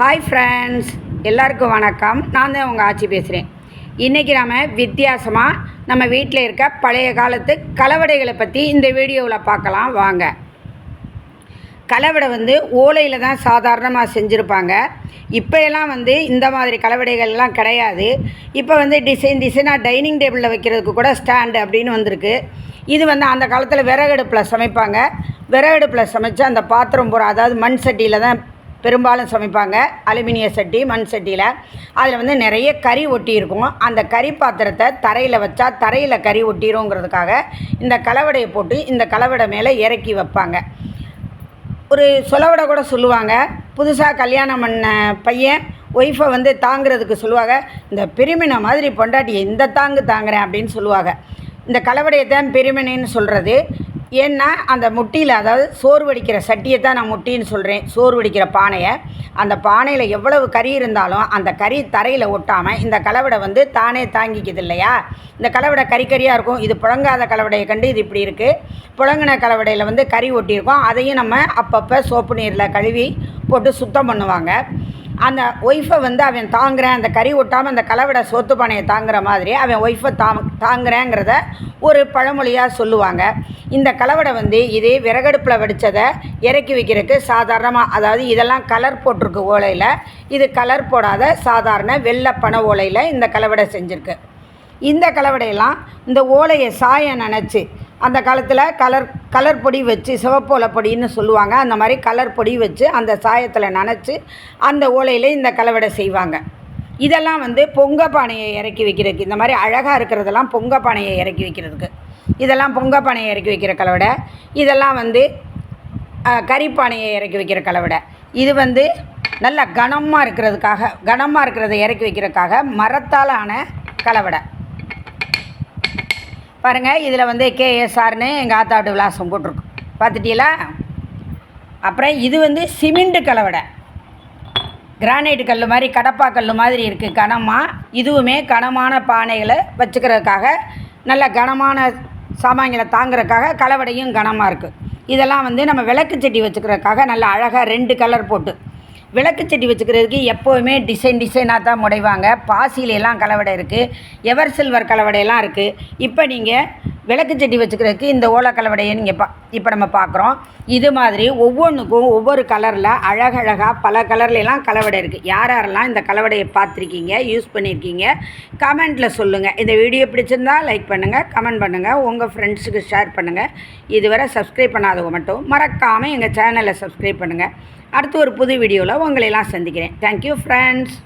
Hi friends எல்லாருக்கும் வணக்கம். நான் தான் உங்கள் ஆட்சி பேசுகிறேன் இன்றைக்கி நாம் வித்தியாசமாக நம்ம வீட்டில் இருக்க பழைய காலத்து கலவடைகளை பற்றி இந்த வீடியோவில் பார்க்கலாம். வாங்க. கலவடை வந்து ஓலையில் தான் சாதாரணமாக செஞ்சுருப்பாங்க. இப்போ எல்லாம் வந்து இந்த மாதிரி கலவடைகள்லாம் கிடையாது. இப்போ வந்து டிசைன் டிசைனாக டைனிங் டேபிளில் வைக்கிறதுக்கு கூட ஸ்டாண்டு அப்படின்னு வந்திருக்கு. இது வந்து அந்த காலத்தில் விறகடுப்பில் சமைப்பாங்க. விறகடுப்பில் சமைச்சு அந்த பாத்திரம் பூரா அதாவது மண் சட்டியில் தான் பெரும்பாலும் சமைப்பாங்க. அலுமினிய சட்டி மண் சட்டியில். அதில் வந்து நிறைய கறி ஒட்டி இருக்கும். அந்த கறி பாத்திரத்தை தரையில் வச்சா தரையில் கறி ஒட்டிருங்கிறதுக்காக இந்த கலவடையை போட்டு இந்த கலவடை மேலே இறக்கி வைப்பாங்க. ஒரு சொலவடை கூட சொல்லுவாங்க. புதுசாக கல்யாணம் பண்ண பையன் ஒய்ஃபை வந்து தாங்கிறதுக்கு சொல்லுவாங்க. இந்த பெருமினை மாதிரி பொண்டாட்டி இந்த தாங்கு தாங்குறேன் அப்படின்னு சொல்லுவாங்க. இந்த கலவடையை தான் பெருமினைன்னு சொல்கிறது ஏன்னா அந்த முட்டியில் அதாவது சோறு வடிக்கிற சட்டியை தான் நான் முட்டின்னு சொல்கிறேன் சோறு வடிக்கிற பானையை. அந்த பானையில் எவ்வளவு கறி இருந்தாலும் அந்த கறி தரையில் ஒட்டாமல் இந்த கலவடை வந்து தானே தாங்கிக்குது இல்லையா? இந்த கலவடை கறி கறியாக இருக்கும் இது புழங்காத கலவடையை கண்டு இது இப்படி இருக்குது புழங்கின கலவடையில் வந்து கறி ஒட்டியிருக்கோம் அதையும் நம்ம அப்பப்போ சோப்பு நீரில் கழுவி போட்டு சுத்தம் பண்ணுவாங்க. அந்த ஒய்ஃபை வந்து அவன் தாங்குறேன் அந்த கறி ஒட்டாமல் அந்த கலவடை சோத்து பானையை தாங்குற மாதிரி அவன் ஒய்ஃபை தா தாங்குறேங்கிறத ஒரு பழமொழியாக சொல்லுவாங்க. இந்த கலவடை வந்து இதே விறகடுப்பில் வடித்ததை இறக்கி வைக்கிறதுக்கு சாதாரணமாக அதாவது இதெல்லாம் கலர் போட்டிருக்கு ஓலையில் இது கலர் போடாத சாதாரண வெள்ளை பனை ஓலையில் இந்த கலவடை செஞ்சுருக்கு. இந்த கலவடையெல்லாம் இந்த ஓலையை சாயம் நினச்சி அந்த காலத்தில் கலர் கலர் பொடி வச்சு சிவப்போலை பொடின்னு சொல்லுவாங்க. அந்த மாதிரி கலர் பொடி வச்சு அந்த சாயத்தில் நனைச்சி அந்த ஓலையில் இந்த கலவடை செய்வாங்க. இதெல்லாம் வந்து பொங்க பானையை இறக்கி வைக்கிறதுக்கு இந்த மாதிரி அழகாக இருக்கிறதெல்லாம் பொங்க பானையை இறக்கி வைக்கிறதுக்கு. இதெல்லாம் பொங்க பானையை இறக்கி வைக்கிற கலவடை. இதெல்லாம் வந்து கறிப்பானையை இறக்கி வைக்கிற கலவடை. இது வந்து நல்லா கனமாக இருக்கிறதுக்காக கனமாக இருக்கிறத இறக்கி வைக்கிறதுக்காக மரத்தால் ஆன கலவடை. பாருங்கள் இதில் வந்து கேஎஸ்ஆர்னு எங்கள் ஆத்தாட்டு விலாசம் போட்டிருக்கோம் பார்த்துட்டீங்களா? அப்புறம் இது வந்து சிமெண்ட்டு கலவடை. கிரானைட் கல் மாதிரி கடப்பா கல் மாதிரி இருக்குது கனமாக இதுவுமே கனமான பானைகளை வச்சுக்கிறதுக்காக நல்ல கனமான சாமான்களை தாங்கிறதுக்காக கலவடையும் கனமாக இருக்குது இதெல்லாம் வந்து நம்ம விளக்கு சட்டி வச்சுக்கிறதுக்காக நல்ல அழகாக ரெண்டு கலர் போட்டு விளக்கு செடி வச்சுக்கிறதுக்கு எப்போவுமே டிசைன் டிசைனாக தான் முடைவாங்க. பாசிலெல்லாம் கலவடை இருக்குது எவர் சில்வர் கலவடையெல்லாம் இருக்குது இப்போ நீங்கள் விளக்கு செடி வச்சுக்கிறதுக்கு இந்த ஓலை கலவடையை நீங்கள் பா இப்போ நம்ம பார்க்குறோம் இது மாதிரி ஒவ்வொன்றுக்கும் ஒவ்வொரு கலரில் அழகழகாக பல கலர்லாம் கலவடை இருக்குது யார் யாரெல்லாம் இந்த கலவடையை பார்த்துருக்கீங்க யூஸ் பண்ணியிருக்கீங்க கமெண்ட்டில் சொல்லுங்கள் இந்த வீடியோ பிடிச்சிருந்தா லைக் பண்ணுங்கள் கமெண்ட் பண்ணுங்கள் உங்கள் ஃப்ரெண்ட்ஸுக்கு ஷேர் பண்ணுங்கள் இதுவரை சப்ஸ்கிரைப் பண்ணாதவங்க மட்டும் மறக்காமல் எங்கள் சேனலை சப்ஸ்கிரைப் பண்ணுங்கள் அடுத்து ஒரு புது வீடியோவில் உங்களையெல்லாம் சந்திக்கிறேன். Thank you friends